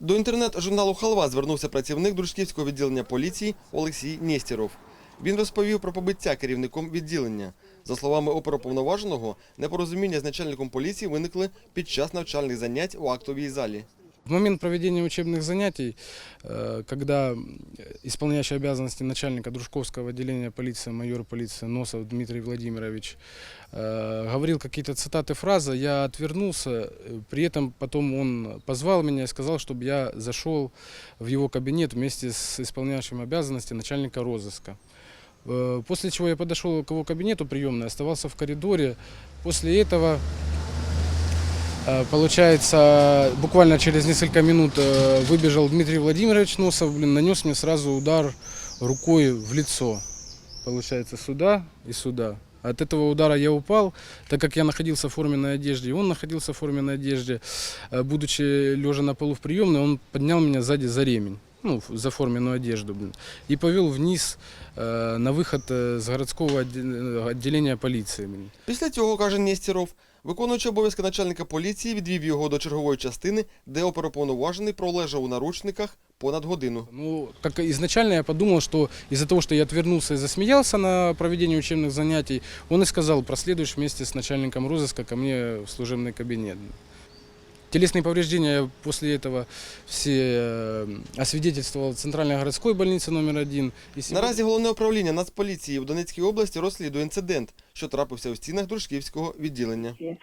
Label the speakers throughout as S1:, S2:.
S1: До інтернет-журналу Халва звернувся працівник дружківського відділення поліції Олексій Нєстєров. Він розповів про побиття керівником відділення. За словами оперуповноваженого, непорозуміння з начальником поліції виникли під час навчальних занять у актовій залі.
S2: В момент проведения учебных занятий, э, когда исполняющий обязанности начальника Дружковского отделения полиции, майор полиции Носов Дмитрий Владимирович, э, говорил какие-то цитаты, фразы, я отвернулся, э, при этом потом он позвал меня и сказал, чтобы я зашел в его кабинет вместе с исполняющим обязанности начальника розыска. После чего я подошел к его кабинету приемной, оставался в коридоре. После этого Получается, буквально через несколько минут э, выбежал Дмитрий Владимирович Носов, блин, нанес мне сразу удар рукой в лицо. Получается, сюда и сюда. От этого удара я упал, так как я находился в форменной одежде, и он находился в форменной одежде. Э, Будучи лежа на полу в приемной, он поднял меня сзади за ремень, ну, в- за форменную одежду, блин, и повел вниз э, на выход э, с городского отде- отделения полиции. Блин.
S1: Після цього, каже Нєстєров, виконуючий обов'язки начальника поліції відвів його до чергової частини, де оперуповноважений пролежав у наручниках понад годину.
S2: Ну, как изначально я подумал, что из-за того, что я отвернулся и засмеялся на проведении учебных занятий, он и сказал, проследуешь вместе с начальником розыска ко мне в служебный кабинет. Телесные повреждения я после этого все э, освидетельствовал в Центральной городской больнице номер один. И сегодня-
S1: Наразі головне управління Нацполіції в Донецькій області розслідує інцидент, що трапився у стінах дружківського відділення.
S3: Е,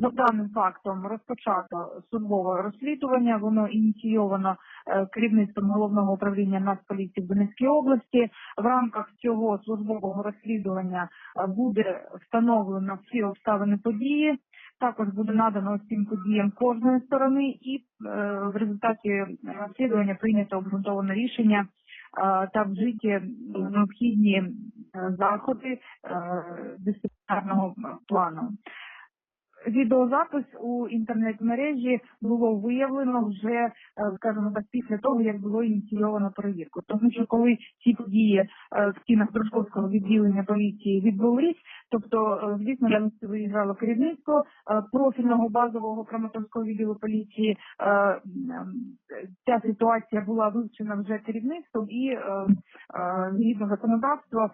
S3: За даним фактом розпочато судове розслідування. Воно ініційовано е, керівництвом головного управління Нацполіції в Донецькій області. В рамках цього службового розслідування е, буде встановлено всі обставини події. Також буде надано цим подіям кожної сторони, і е, в результаті розслідування прийнято обґрунтоване рішення е, та вжиті необхідні е, заходи е, дисциплінарного плану. Відеозапис у інтернет-мережі було виявлено вже, е, скажімо так, після того, як було ініційовано перевірку. Тому що коли ці події е, в стінах Дружковського відділення поліції відбулись, тобто, е, звісно, на місце виїжджало керівництво профільного базового Краматорського відділу поліції. Ця ситуація була вивчена вже керівництвом і згідно законодавства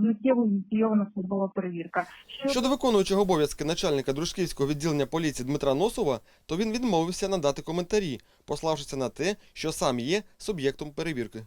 S3: миттєво ініційована службова перевірка.
S1: Щодо виконуючого обов'язки начальника дружківського відділення поліції Дмитра Носова, то він відмовився надати коментарі, пославшися на те, що сам є суб'єктом перевірки.